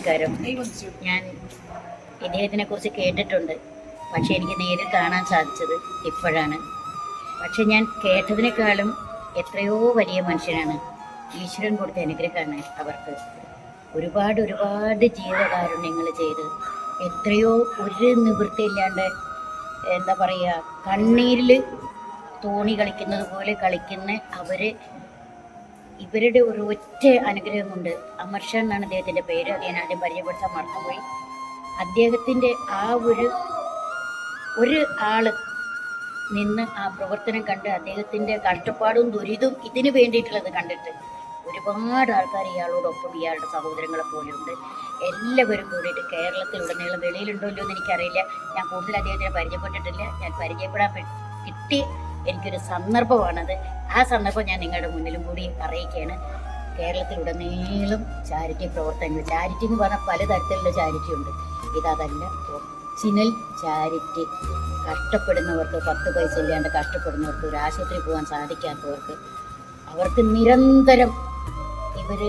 നമസ്കാരം. ഞാൻ ഇദ്ദേഹത്തിനെ കുറിച്ച് കേട്ടിട്ടുണ്ട്. പക്ഷെ എനിക്ക് നേരിൽ കാണാൻ സാധിച്ചത് ഇപ്പോഴാണ്. പക്ഷെ ഞാൻ കേട്ടതിനേക്കാളും എത്രയോ വലിയ മനുഷ്യനാണ് ഈശ്വരൻ കൊടുത്ത അനുഗ്രഹമാണ് അവർക്ക്. ഒരുപാട് ഒരുപാട് ജീവകാരുണ്യങ്ങൾ ചെയ്ത് എത്രയോ ഒരു നിവൃത്തിയില്ലാണ്ട് എന്താ പറയുക കണ്ണീരിൽ തോണി കളിക്കുന്നത് പോലെ കളിക്കുന്ന അവർ ഇവരുടെ ഒരു ഒറ്റ അനുഗ്രഹം കൊണ്ട് അമർഷ എന്നാണ് അദ്ദേഹത്തിന്റെ പേര്. അത് ഞാൻ ആദ്യം പരിചയപ്പെടുത്താൻ മറന്നുപോയി. അദ്ദേഹത്തിന്റെ ആ ഒരു ഒരു ആൾ നിന്ന് ആ പ്രവർത്തനം കണ്ട് അദ്ദേഹത്തിന്റെ കഷ്ടപ്പാടും ദുരിതവും ഇതിന് വേണ്ടിയിട്ടുള്ളത് കണ്ടിട്ട് ഒരുപാട് ആൾക്കാർ ഇയാളോടൊപ്പം ഇയാളുടെ സഹോദരങ്ങളെ പോലെയുണ്ട്. എല്ലാവരും കൂടിയിട്ട് കേരളത്തിലുടനീളം വെളിയിലുണ്ടോ ഇല്ലയോ എന്ന് എനിക്കറിയില്ല. ഞാൻ കൂടുതൽ അദ്ദേഹത്തിനെ പരിചയപ്പെട്ടിട്ടില്ല. ഞാൻ പരിചയപ്പെടാൻ കിട്ടി എനിക്കൊരു സന്ദർഭമാണത്. ആ സന്ദർഭം ഞാൻ നിങ്ങളുടെ മുന്നിലും കൂടി അറിയിക്കുകയാണ്. കേരളത്തിലുടനീളം ചാരിറ്റി പ്രവർത്തനങ്ങൾ ചാരിറ്റി എന്ന് പറഞ്ഞാൽ പലതരത്തിലുള്ള ചാരിറ്റി ഉണ്ട്. ഇതതല്ല ഒറിജിനൽ ചാരിറ്റി. കഷ്ടപ്പെടുന്നവർക്ക് പത്ത് പൈസ ഇല്ലാണ്ട് കഷ്ടപ്പെടുന്നവർക്ക് ഒരു ആശുപത്രി പോകാൻ സാധിക്കാത്തവർക്ക് അവർക്ക് നിരന്തരം ഇവർ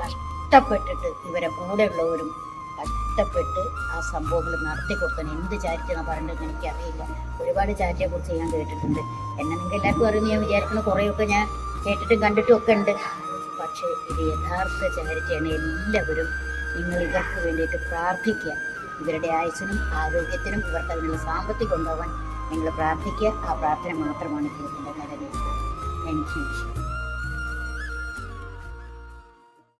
കഷ്ടപ്പെട്ടിട്ട് ഇവരെ കൂടെയുള്ളവരും കഷ്ടപ്പെട്ട് ആ സംഭവങ്ങൾ നടത്തി കൊടുത്തത് എന്ത് ചാരിറ്റി എന്നാ പറയേണ്ടതെന്ന് എനിക്കറിയില്ല. ഒരുപാട് ചാരിറ്റിയെ കുറിച്ച് ഞാൻ കേട്ടിട്ടുണ്ട്. എന്നെ നിങ്ങൾക്ക് എല്ലാവർക്കും അറിയുന്ന ഞാൻ വിചാരിക്കുന്ന. കുറേയൊക്കെ ഞാൻ കേട്ടിട്ടും കണ്ടിട്ടും ഒക്കെ ഉണ്ട്. പക്ഷേ ഇത് യഥാർത്ഥ ചാരിറ്റിയാണ്. എല്ലാവരും നിങ്ങൾ ഇവർക്ക് വേണ്ടിയിട്ട് പ്രാർത്ഥിക്കുക. ഇവരുടെ ആയുസിനും ആരോഗ്യത്തിനും ഇവർക്ക് അതിനുള്ള സാമ്പത്തികം ഉണ്ടാവാൻ നിങ്ങൾ പ്രാർത്ഥിക്കുക. ആ പ്രാർത്ഥന മാത്രമാണ് കേൾക്കേണ്ടത് താങ്ക് യു